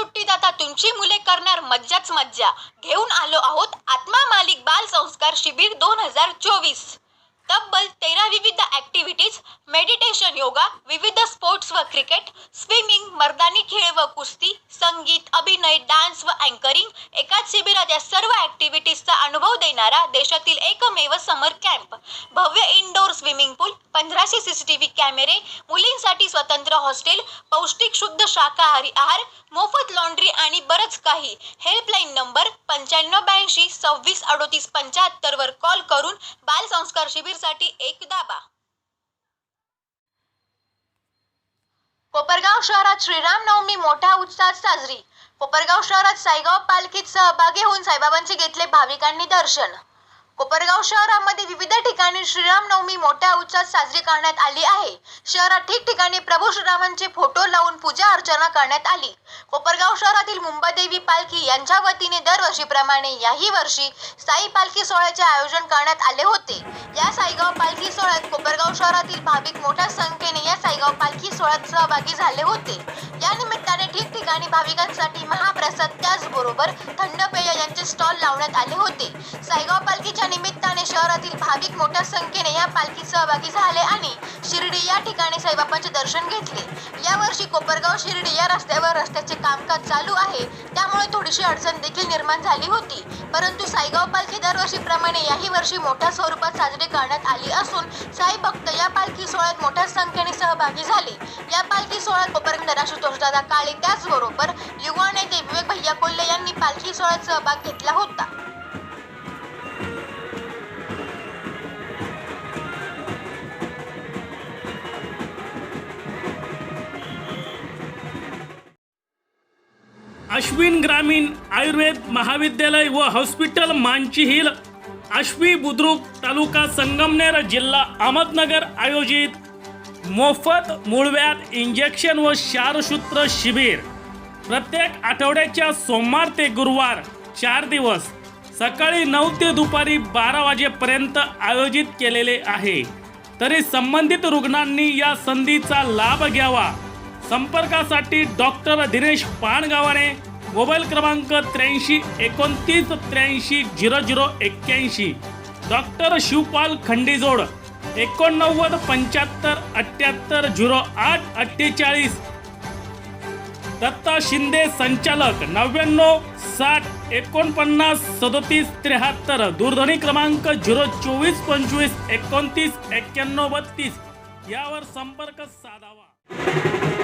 सुट्टीत आता तुमची मुले करणार मज्जाच मज्जा. घेऊन आलो आहोत आत्मा मालिक बाल संस्कार शिबिर दोन हजार चोवीस. तब्बल तेरा विविध ऍक्टिव्हिटीज मेडिटेशन योगा विविध स्पोर्ट्स व क्रिकेट स्विमिंग मर्दानी खेळ व कुस्ती संगीत अभिनय डान्स व अँकरिंग एकाच शिबिरात या सर्व ऍक्टिव्हिटीजचा अनुभव देणारा देशातील एकमेव समर कॅम्प. भव्य इनडोअर स्विमिंग पूल पंधराशे सीसीटीव्ही कॅमेरे मुलींसाठी स्वतंत्र हॉस्टेल पौष्टिक शुद्ध शाकाहारी आहार मोफत लॉन्ड्री आणि बरंच काही. हेल्पलाईन नंबर पंच्याण्णव ब्याऐंशी सव्वीस अडोतीस पंच्याहत्तर वर कॉल करून बाल संस्कार शिबिरसाठी एक दाबा. कोपरगाव शहरात श्रीराम नवमी मोठ्या उत्साहात साजरी. कोपरगाव शहरात साईगाव पालखीत सहभागी होऊन साईबाबांचे घेतले भाविकांनी दर्शन. कोपरगाव शहरामध्ये विविध ठिकाणी श्रीराम नवमी मोठ्या उत्साहात साजरी करण्यात आली आहे. शहरात ठिकठिकाणी प्रभू श्रीरामांचे फोटो लावून पूजा अर्चना करण्यात आली. कोपरगाव शहरातील मुंबादेवी पालखी यांच्या वतीने दरवर्षीप्रमाणे याही वर्षी साई पालखी सोहळ्याचे आयोजन करण्यात आले होते. या साईगाव पालखी सोहळ्यात कोपरगाव शहरातील भाविक मोठ्या संख्येने पालखी सोहळ्यात सहभागी झाले होते. या निमित्ताने ठिकठिकाणी भाविकांसाठी महाप्रसाद त्याचबरोबर थंड पेय यांचे स्टॉल लावण्यात आले होते. साईगाव पालखीच्या निमित्ताने शहरातील भाविक मोठ्या संख्येने या पालखीत सहभागी झाले आणि शिर्डी या ठिकाणी साईबाबांचे दर्शन घेतले. यावर्षी कोपरगाव शिर्डी या रस्त्यावर रस्त्याचे कामकाज चालू आहे. त्यामुळे थोडीशी अडचण देखील निर्माण झाली होती. परंतु साईगाव पालखी दरवर्षीप्रमाणे याही वर्षी मोठ्या स्वरूपात साजरी करण्यात आली असून साई भक्त या पालखी सोहळ्यात मोठ्या संख्येने सहभागी झाले. या पालखी सोहळ्यात कोपरगाव आशुतोषदादा काळे त्याचबरोबर युवा नेते विवेक भैया कोल्हे यांनी पालखी सोहळ्यात सहभाग घेतला होता. अश्विन ग्रामीण आयुर्वेद महाविद्यालय व हॉस्पिटल मांची हिल आश्वी बुद्रुक तालुका संगमनेर जिल्हा अहमदनगर आयोजित मोफत मूळव्याध इंजेक्शन व क्षारसूत्र शिबिर. प्रत्येक आठवड्याच्या सोमवार ते गुरुवार चार दिवस सकाळी नऊ ते दुपारी बारा वाजेपर्यंत आयोजित केलेले आहे. तरी संबंधित रुग्णांनी या संधीचा लाभ घ्यावा. संपर्कासाठी डॉक्टर दिनेश पाणगावाने मोबाईल क्रमांक त्र्याऐंशी एकोणतीस त्र्याऐंशी झिरो झिरो एक्क्याऐंशी. डॉक्टर शिवपाल खंडीजोड एकोणनव्वद पंच्याहत्तर अठ्ठ्याहत्तर झिरो आठ अठ्ठेचाळीस. दत्ता शिंदे संचालक नव्याण्णव साठ एकोणपन्नास सदोतीस त्र्याहत्तर. दूरध्वनी क्रमांक झिरो चोवीस पंचवीस एकोणतीस एक्क्याण्णव बत्तीस. यावर संपर्क साधावा.